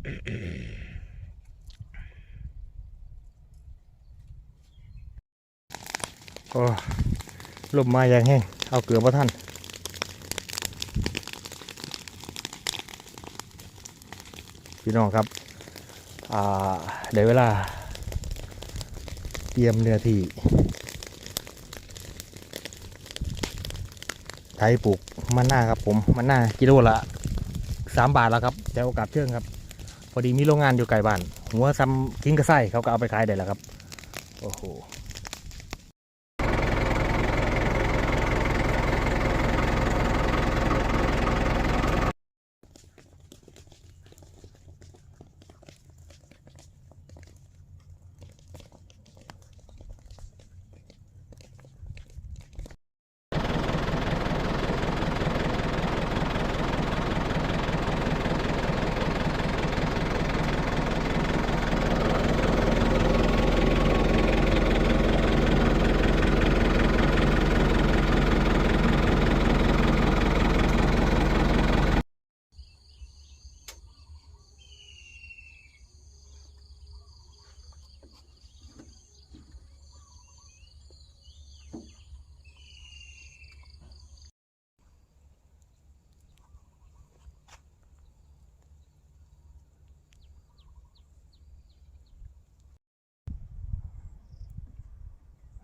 โอ้ลมมาอย่างแห้งเอาเกลือมาท่านพี่น้องครับเดี๋ยวเวลา เตรียมเนื้อที่ไทยปลูกมันหน้าครับผมมันหน้ากิโลละสามบาทแล้วครับแต่โอกาสเชื่องครับ พอดีมีโรงงานอยู่ไกลบ้านหัวซ้ำกิ้งกระไส้เขาก็เอาไปขายได้แล้วครับ โอ้โห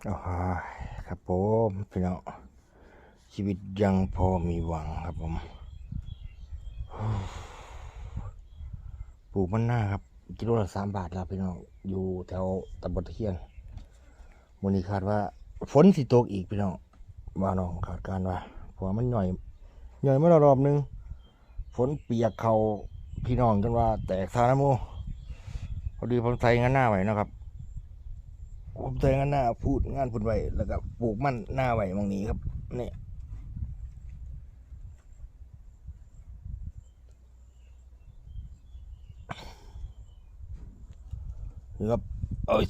โอ้โหครับผมพี่น้องชีวิตยังพอมีหวังครับผมปลูกมันหน้าครับกิโลละสามบาทแล้วพี่น้องอยู่แถวตำบลตะเคียนมูลนิคาดว่าฝนสิตกอีกพี่น้องว่าน้องคาดการว่าเพราะว่ามันหน่อยหน่อยเมื่อรอบนึงฝนเปียกเขาพี่น้องกันว่า แตกซานะโมพอดีผมใส่งานหน้าไว้นะครับ ผมใส่งานหน้าพูดงานพูดไว้แล้วก็ปลูกมันหน้าไว้ตรงนี้ครับนี่ครับเอ้ย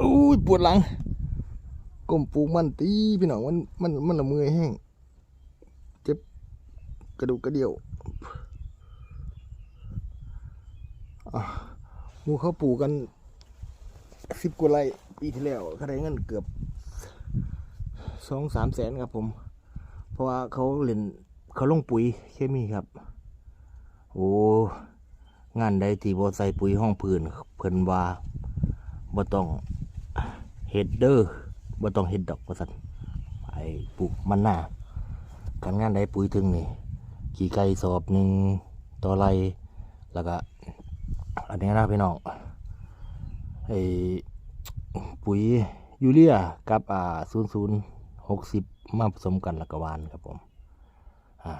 อ้ยปวดหลังก้มปลูกมันตีพี่น้องมันมันมันละมือแห้งเจ็บกระดูกกระเดี่ยวอะมูเขาปลูกกันสิบกว่าไร่ ปีที่แล้วเขาได้เงินเกือบสองสามแสนครับผม เพราะว่าเขาเล่นเขาลงปุ๋ยเคมีครับ โอ้งานใดที่บ่ใส่ปุ๋ยห้องพื้นเพิ่นว่าบ่ต้องเฮดเด้อบ่ต้องเฮดดอกว่าซั่นไปปลูกมันหน้าการงานใดปุ๋ยถึงนี่กี่ไก่สอบหนึ่งต่อไรแล้วก็ อันนี้นะพี่น้องไอ ปุ๋ยยูเรียกับอ่าศูนย์ศูนย์หกสิบมาผสมกันล้วก็หวานครับผมอ่า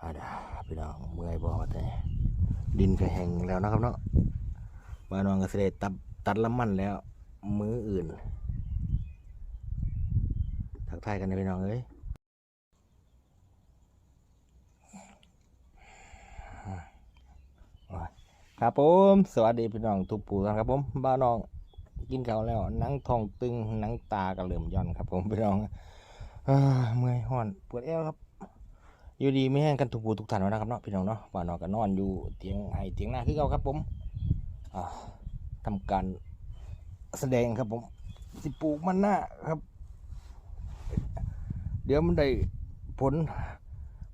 อ่าเดี๋ยวพี่น้องเมื่อยบอแต่ดินก็แห้งแล้วนะครับเนาะมานอนก็เสได็ตัดตัดละมันแล้ว มืออื่น ทักทายกันนะพี่น้องเอ้ยครับผม สวัสดีพี่น้องทุกผู้ท่านครับผมบ้านน้อง กินข้าวแล้วนังทองตึงนังตากระเหลื่มย่อนครับ ผมพี่น้องเมื่อยห่อนปวดเอวครับ อยู่ดีไม่แห้งกันทุกผู้ทุกท่านนะครับเนาะพี่น้องเนาะบ้านนองก็นอนอยู่เตียงไห้เตียงหน้าคือเก่าครับผมอ่าทำการแสดงครับผม สิปลูกมันหน้าครับ เดี๋ยวมันได้ผล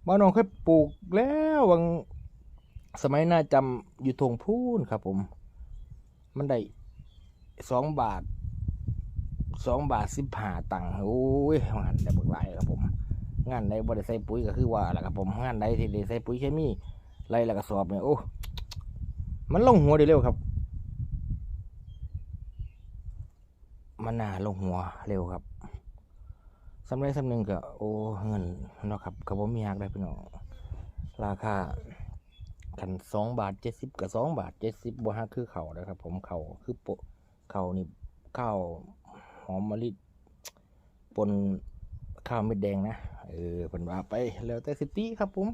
บ้านน้องเคยปลูกแล้ววังสมัยหน้าจำอยู่ทงพูนครับผม มันได้ สองบาทสองบาทสิบห้าตังค์โอ้ยงานได้บิกหลายครับผม งานใดบ่ได้ใส่ปุ๋ยก็คือว่าแหละครับผมงานใดที่ได้ใส่ปุ๋ยเคมีไรแล้วก็สอบเนี่ยโอ้มันลงหัวได้เร็วครับ มันน่าลงหัวเร็วครับสำเร็จสำหนึ่งก็โอ้เงินเนาะครับก็บ่มียากได้พี่น้องราคากันสองบาทเจ็ดสิบกับสองบาทเจ็ดสิบบวฮักคือเข่านะครับ ผมเข่าคือโปะ ขาวนี่ข้าวหอมมะลิปนข้าวเม็ดแดงนะเออเป็นว่าไปแล้วแต่สิตี้ครับผม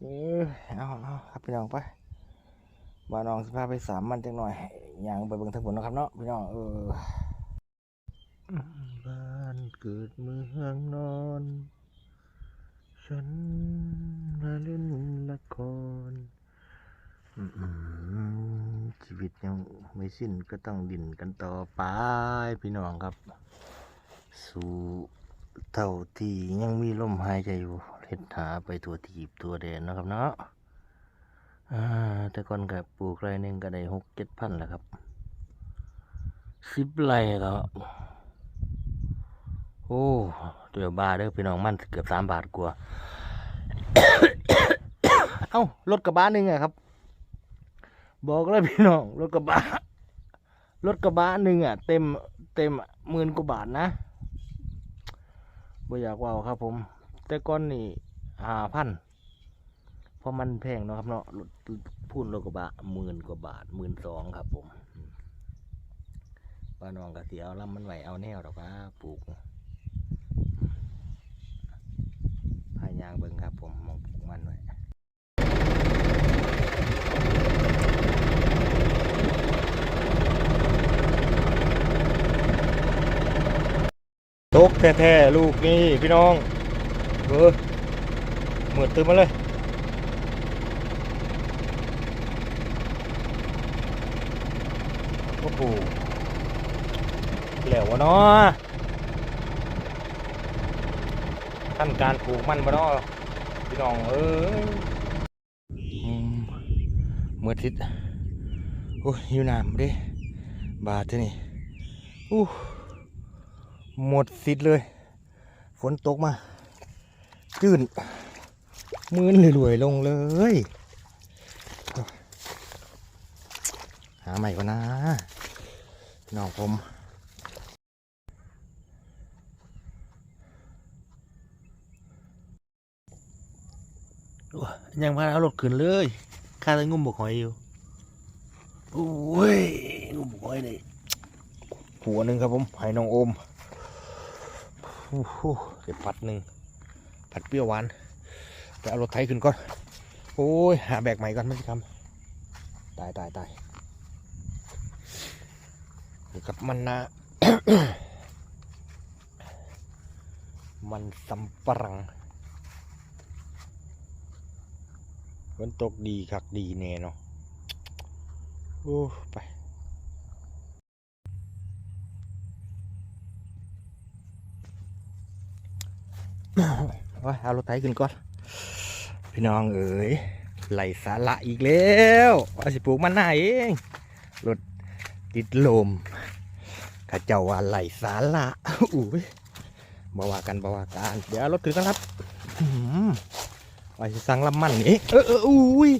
เออเอาเอาครับพี่น้องไปบ้านน้องสิพไปสามมันจังหน่อยอย่างไปเบิ่งทั้งหมดนะครับเนาะพี่น้องเออบ้านเกิดเมืองนอน ฉันมาเล่นละครอืม ชีวิตยังไม่สิ้นก็ต้องดิ่นกันต่อไปพี่น้องครับ สู่เท่าที่ยังมีลมหายใจอยู่เฮ็ดหาไปตัวทีบตัวแดนนะครับเนาะอ่าแต่ก่อนกับปลูกไรหนึ่งก็ได้หกเจ็ดพันแหล้วครับสิบไรแล้วโอ้เดี๋ยวบาเด้อพี่น้องมันเกือบสามบาทกว่า เอ้ารถกระบะหนึ่งอะครับ บอกเลยพี่น้องรถกระบะรถกระบะหนึ่งอะ เต็มเต็มหมื่นกว่าบาทนะบ่อยากว่าครับผม แต่ก่อนนี่ห้าพันเพราะมันแพงเนาะครับเนาะรถพูนรถกระบะหมื่นกว่าบาทหมื่นสองครับผมป้าน้องก็เสียเอาลำมันไหวเอาแนวดอกว่าปลูกพายางเบิ่งครับผมมองปลูกมันไว้ ต กแท้ๆลูกนี่พี่น้องเออเหมือนตื่นมาเลยโอ้โหแล้ววะเนาะท่านการปลูกมันบ่เนาะพี่น้องเอ้ยอืมเมื่อทิศโอ้ยอยู่น้ำด้บาดเท่นี่อู้ หมดสิทธิ์เลย ฝนตกมาจื้นมือนรวยๆลงเลย หาใหม่ก่อนนะน้องผมยังพาเอารถขึ้นเลยข้าจะงุ่มบกหอยอยู่โอ้ยงุ่มบกหอยเลยหัวหนึ่งครับผมให้น้องโอม เดี๋ยวผัดหนึ่งผัดเปรี้ยวหวานไปเอารถไถขึ้นก่อน โอ้ย หาแบกใหม่ก่อนไม่ใช่คำตายตายตายนี่ครับมันนะ มันสำปรังฝนตกดีคักดีแน่เนาะโอ้ไป ว่าเอารถไถขึ้นก่อน พี่น้องเอ๋ยไหลสาระอีกแล้วว่าสิปลูกมันหน้าเองรถติดลมข้าเจ้าว่าไหลสาระอุ้ยบาวากันบาวากันเดี๋ยวรถขึ้นกันครับอื้อหือว่าสิสั่งลำมันนี่เออเอออุ้ย